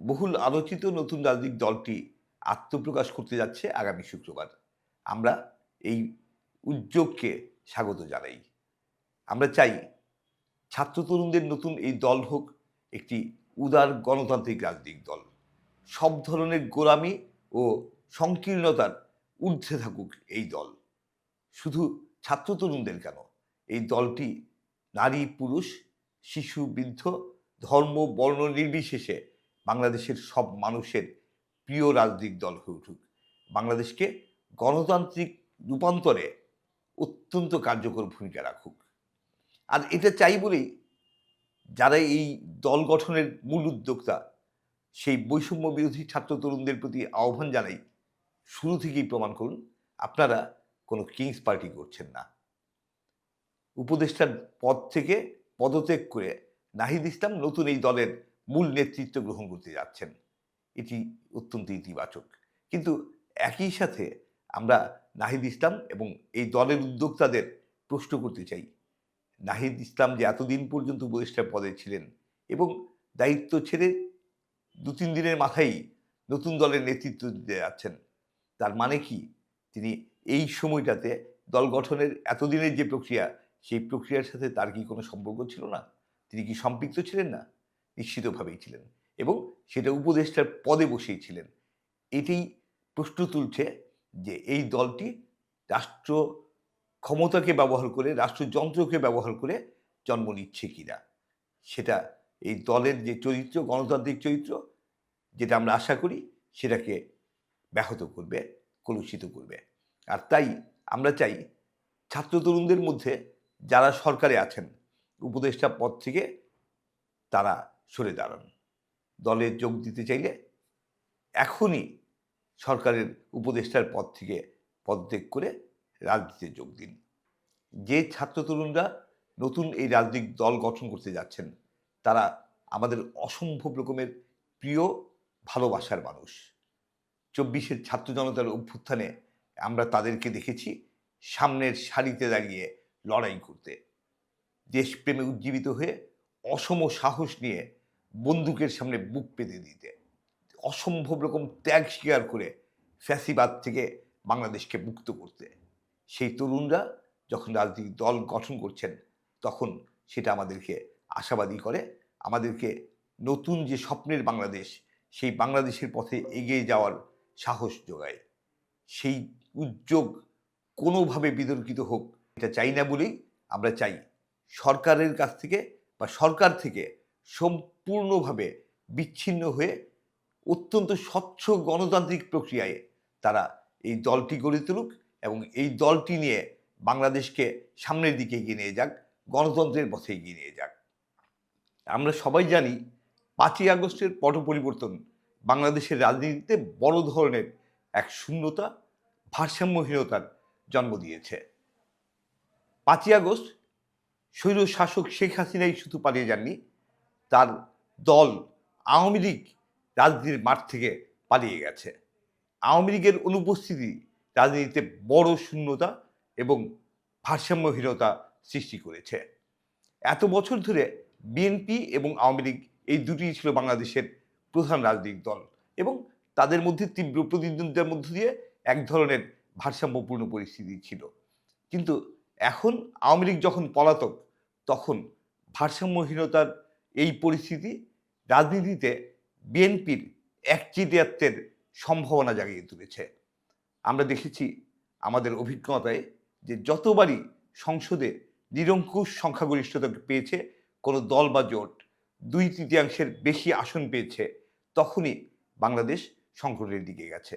বহুল আলোচিত নতুন রাজনৈতিক দলটি আত্মপ্রকাশ করতে যাচ্ছে আগামী শুক্রবার। আমরা এই উদ্যোগকে স্বাগত জানাই। আমরা চাই ছাত্র তরুণদের নতুন এই দল হোক একটি উদার গণতান্ত্রিক রাজনৈতিক দল। সব ধরনের গোলামি ও সংকীর্ণতার ঊর্ধ্বে থাকুক এই দল। শুধু ছাত্র তরুণদের কেন? এই দলটি নারী, পুরুষ, শিশু, বৃদ্ধ, ধর্ম, বর্ণ নির্বিশেষে বাংলাদেশের সব মানুষের প্রিয় রাজনৈতিক দল হয়ে উঠুক। বাংলাদেশকে গণতান্ত্রিক রূপান্তরে অত্যন্ত কার্যকর ভূমিকা রাখুক। আর এটা চাই বলেই যারা এই দল গঠনের মূল উদ্যোক্তা, সেই বৈষম্য বিরোধী ছাত্র তরুণদের প্রতি আহ্বান জানাই, শুরু থেকেই প্রমাণ করুন, আপনারা কোনো কিংস পার্টি করছেন না। উপদেষ্টার পদ থেকে পদত্যাগ করে নাহিদ ইসলাম নতুন এই দলের মূল নেতৃত্ব গ্রহণ করতে যাচ্ছেন। এটি অত্যন্ত ইতিবাচক। কিন্তু একই সাথে আমরা নাহিদ ইসলাম এবং এই দলের উদ্যোক্তাদের প্রশ্ন করতে চাই। নাহিদ ইসলাম যে এতদিন পর্যন্ত উপদেষ্টার পদে ছিলেন এবং দায়িত্ব ছেড়ে দু তিন দিনের মাথায় নতুন দলের নেতৃত্ব দিতে যাচ্ছেন, তার মানে কি? তিনি এই সময়টাতে দল গঠনের এতদিনের যে প্রক্রিয়া, সেই প্রক্রিয়ার সাথে তার কি কোনো সম্পর্ক ছিল না? তিনি কি সম্পৃক্ত ছিলেন না? নিশ্চিতভাবেই ছিলেন এবং সেটা উপদেষ্টার পদে বসেই ছিলেন। এটি প্রশ্ন তুলছে যে এই দলটি রাষ্ট্র ক্ষমতাকে ব্যবহার করে রাষ্ট্রযন্ত্রকে ব্যবহার করে জন্ম নিচ্ছে কিনা। সেটা এই দলের যে চরিত্র, গণতান্ত্রিক চরিত্র, যেটা আমরা আশা করি সেটাকে ব্যাহত করবে, কলুষিত করবে। আর তাই আমরা চাই ছাত্র তরুণদের মধ্যে যারা সরকারে আছেন, উপদেষ্টা পদ থেকে তারা সরে দাঁড়ান। দলে যোগ দিতে চাইলে এখনই সরকারের উপদেষ্টার পদ থেকে পদত্যাগ করে রাজনীতিতে যোগ দিন। যে ছাত্র তরুণরা নতুন এই রাজনৈতিক দল গঠন করতে যাচ্ছেন, তারা আমাদের অসম্ভব রকমের প্রিয়, ভালোবাসার মানুষ। চব্বিশের ছাত্র জনতার অভ্যুত্থানে আমরা তাদেরকে দেখেছি সামনের সারিতে দাঁড়িয়ে লড়াই করতে। দেশপ্রেমে উজ্জীবিত হয়ে অসম সাহস নিয়ে বন্দুকের সামনে বুক পেতে দিতে। অসম্ভব রকম ত্যাগ স্বীকার করে ফ্যাসিবাদ থেকে বাংলাদেশকে মুক্ত করতে। সেই তরুণরা যখন রাজনৈতিক দল গঠন করছেন, তখন সেটা আমাদেরকে আশাবাদী করে, আমাদেরকে নতুন যে স্বপ্নের বাংলাদেশ, সেই বাংলাদেশের পথে এগিয়ে যাওয়ার সাহস যোগায়। সেই উদ্যোগ কোনোভাবে বিতর্কিত হোক, এটা চাই না বলেই আমরা চাই সরকারের কাছ থেকে বা সরকার থেকে সম্পূর্ণভাবে বিচ্ছিন্ন হয়ে অত্যন্ত স্বচ্ছ গণতান্ত্রিক প্রক্রিয়ায় তারা এই দলটি গড়ে তুলুক এবং এই দলটি নিয়ে বাংলাদেশকে সামনের দিকে এগিয়ে নিয়ে যাক, গণতন্ত্রের পথে এগিয়ে নিয়ে যাক। আমরা সবাই জানি পাঁচই আগস্টের পট পরিবর্তন বাংলাদেশের রাজনীতিতে বড় ধরনের এক শূন্যতা, ভারসাম্যহীনতার জন্ম দিয়েছে। পাঁচই আগস্ট স্বৈর শাসক শেখ হাসিনাই শুধু পালিয়ে যাননি তার দল আওয়ামী লীগ রাজনীতির মাঠ থেকে পালিয়ে গেছে। আওয়ামী লীগের অনুপস্থিতি রাজনীতিতে বড় শূন্যতা এবং ভারসাম্যহীনতা সৃষ্টি করেছে। এত বছর ধরে বিএনপি এবং আওয়ামী লীগ এই দুটি ছিল বাংলাদেশের প্রধান রাজনৈতিক দল এবং তাদের মধ্যে তীব্র প্রতিদ্বন্দ্বিতার মধ্য দিয়ে এক ধরনের ভারসাম্যপূর্ণ পরিস্থিতি ছিল। কিন্তু এখন আওয়ামী লীগ যখন পলাতক, তখন ভারসাম্যহীনতার এই পরিস্থিতি রাজনীতিতে বিএনপির একচিটিয়াত্বের সম্ভাবনা জাগিয়ে তুলেছে। আমরা দেখেছি আমাদের অভিজ্ঞতায় যে যতবারই সংসদে নিরঙ্কুশ সংখ্যাগরিষ্ঠতা পেয়েছে, কোনো দল বা জোট দুই তৃতীয়াংশের বেশি আসন পেয়েছে, তখনই বাংলাদেশ সংকটের দিকে গেছে।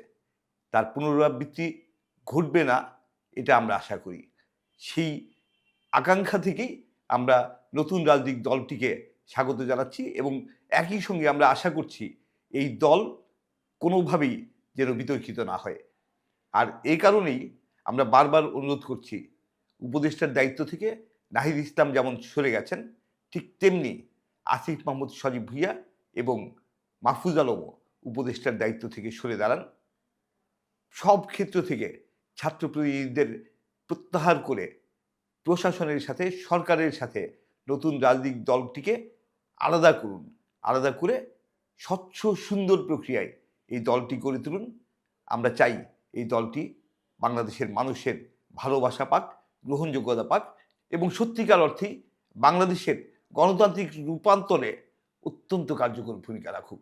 তার পুনরাবৃত্তি ঘটবে না, এটা আমরা আশা করি। সেই আকাঙ্ক্ষা থেকেই আমরা নতুন রাজনৈতিক দলটিকে স্বাগত জানাচ্ছি এবং একই সঙ্গে আমরা আশা করছি এই দল কোনোভাবেই যেন বিতর্কিত না হয়। আর এই কারণেই আমরা বারবার অনুরোধ করছি, উপদেষ্টার দায়িত্ব থেকে নাহিদ ইসলাম যেমন সরে গেছেন, ঠিক তেমনি আসিফ মাহমুদ সজীব ভুইয়া এবং মাহফুজ আলমও উপদেষ্টার দায়িত্ব থেকে সরে দাঁড়ান। সব ক্ষেত্র থেকে ছাত্র প্রতিনিধিদের প্রত্যাহার করে প্রশাসনের সাথে, সরকারের সাথে নতুন রাজনৈতিক দলটিকে আলাদা করুন, আলাদা করে স্বচ্ছ, সুন্দর প্রক্রিয়ায় এই দলটি গড়ে তুলুন। আমরা চাই এই দলটি বাংলাদেশের মানুষের ভালোবাসা পাক, গ্রহণযোগ্যতা পাক এবং সত্যিকার অর্থেই বাংলাদেশের গণতান্ত্রিক রূপান্তরে অত্যন্ত কার্যকর ভূমিকা রাখুক।